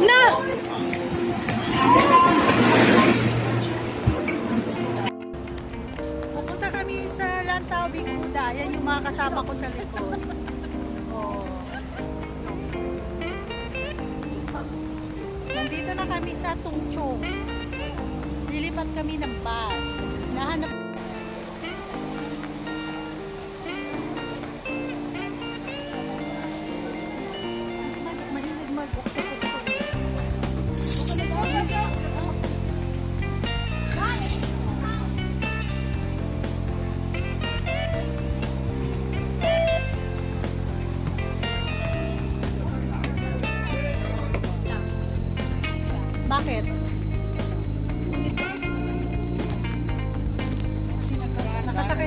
wag na! Pupunta kami sa Lantaw Biguda. Yan yung mga kasama ko sa likod. Oh. Nandito na kami sa Tungchong. Lilipat kami ng bus. Nahanap Mahilig mag-octopus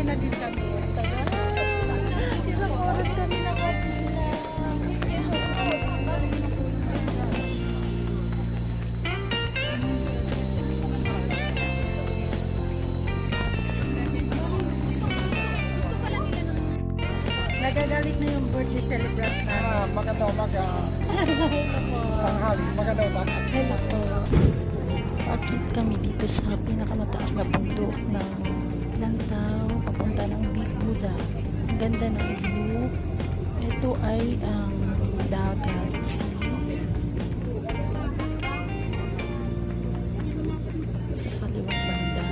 Na din kami. Isang oras kami nakapila. Nagagalit na yung birthday celebrant na. Ah, maganda umaga. Tanghali, maganda umaga. Hello po. Akit kami dito sa pinakamataas na bundok ng Lantaw, papunta ng Big Buddha. Ang ganda ng view. Ito ay ang dagat sea. Sa kaliwang banda.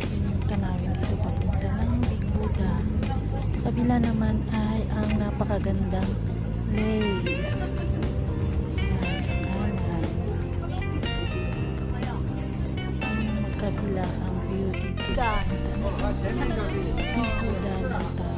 Yun yung tanawin dito papunta ng Big Buddha. Sa kabila naman ay ang napakagandang lake. Ayan, sa kanan. Magkabila ang view dito. Da. Big Buddha ng tao.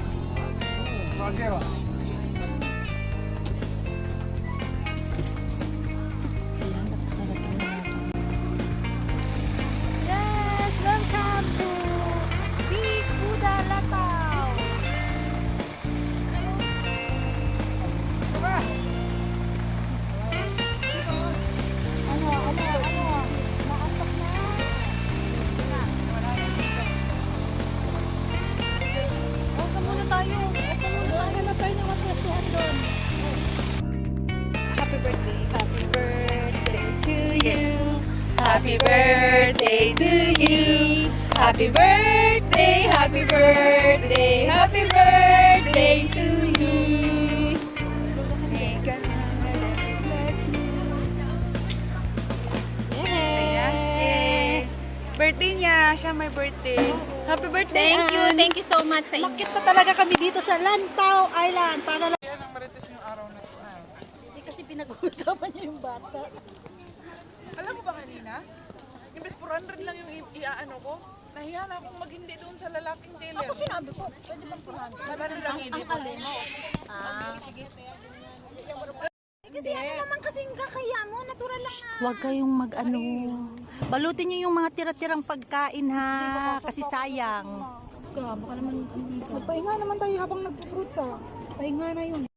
Happy birthday to you. Happy birthday, happy birthday, happy birthday to you. May God bless you. Yay! Birthday niya, siya may birthday. Happy birthday, Thank you, thank you so much sa inyo. Makit pa talaga kami dito sa Lantaw Island para lang. Yan ang marites yung araw na ito. Hindi kasi pinag-uusapan niya yung bata. Kanina? Imbes 400 lang yung iaano ko. Nahiya na akong maghindi doon sa lalaking teller. Ako sinabi ko, pwede bang 400? Ano lang hindi ko. Ah. Kasi ano naman kasing kakaya mo, natural lang na. Huwag kayong mag-ano. Balutin niyo yung mga tira-tirang pagkain ha. Kasi sayang. Ka, baka naman, nagpahinga naman tayo habang nagpo-fruits ah. Pahinga na yun.